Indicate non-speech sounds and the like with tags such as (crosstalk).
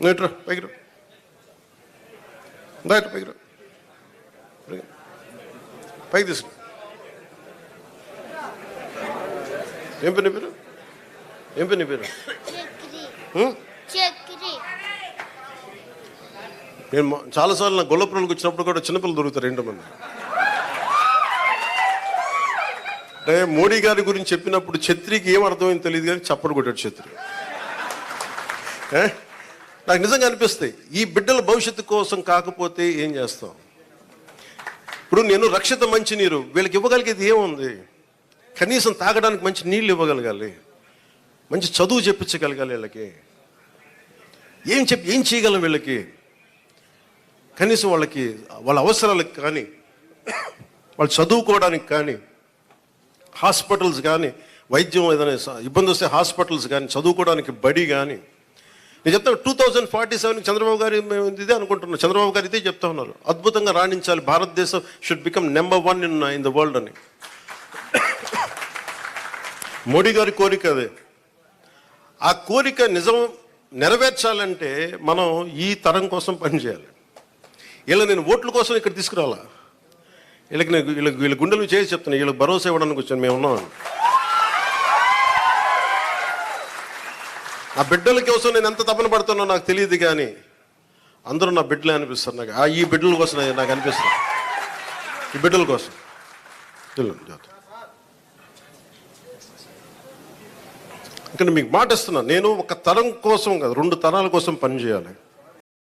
నువ్వు పైకి రా పైకి రా పైకి. పైకి తీసుకు ఏం పేరు పేరు ఏం నేను చాలాసార్లు నా గొల్లపురంకి వచ్చినప్పుడు కూడా చిన్నపిల్లలు దొరుకుతారు ఏంటో మంది అంటే మోడీ గారి గురించి చెప్పినప్పుడు ఛత్రికి ఏం అర్థమైంది తెలియదు కానీ చప్పడు కొట్టాడు ఛత్రి? నాకు నిజంగా అనిపిస్తాయి ఈ బిడ్డల భవిష్యత్తు కోసం కాకపోతే ఏం చేస్తాం? ఇప్పుడు నేను రక్షిత మంచినీరు వీళ్ళకి ఇవ్వగలిగేది ఏముంది? కనీసం తాగడానికి మంచి నీళ్ళు ఇవ్వగలగాలి. మంచి చదువు చెప్పించగలగాలి వీళ్ళకి. ఏం చెప్పి ఏం చేయగలం వీళ్ళకి? కనీసం వాళ్ళకి వాళ్ళ అవసరాలకు కానీ వాళ్ళు చదువుకోవడానికి కానీ హాస్పిటల్స్ కానీ వైద్యం ఏదైనా ఇబ్బంది వస్తే హాస్పిటల్స్ కానీ చదువుకోవడానికి బడి కానీ నేను చెప్తాను two thousand forty seven Chandrababu garu ఇదే అనుకుంటున్నాను చంద్రబాబు గారు ఇదే చెప్తా ఉన్నారు. అద్భుతంగా రాణించాలి. భారతదేశం should become number one in in the world అని. (coughs) మోడీ గారి కోరిక అదే. ఆ కోరిక నిజం నెరవేర్చాలంటే మనం ఈ తరం కోసం పనిచేయాలి వీళ్ళ నేను ఓట్ల కోసం ఇక్కడ తీసుకురావాలా వీళ్ళకి నేను వీళ్ళకి వీళ్ళ గుండెలు చేసి చెప్తున్నాను వీళ్ళకి భరోసా ఇవ్వడానికి వచ్చాను. మేము నా బిడ్డల కోసం నేను ఎంత తపన పడుతున్నా నాకు తెలియదు కానీ అందరూ నా బిడ్డలే అనిపిస్తారు నాకు. ఆ ఈ బిడ్డల కోసం నాకు- నాకు అనిపిస్తుంది. ఈ బిడ్డల కోసం. ఇంకా ఇక్కడ మీకు మాట ఇస్తున్నా నేను ఒక తరం కోసం కాదు రెండు తరాల కోసం పనిచేయాలి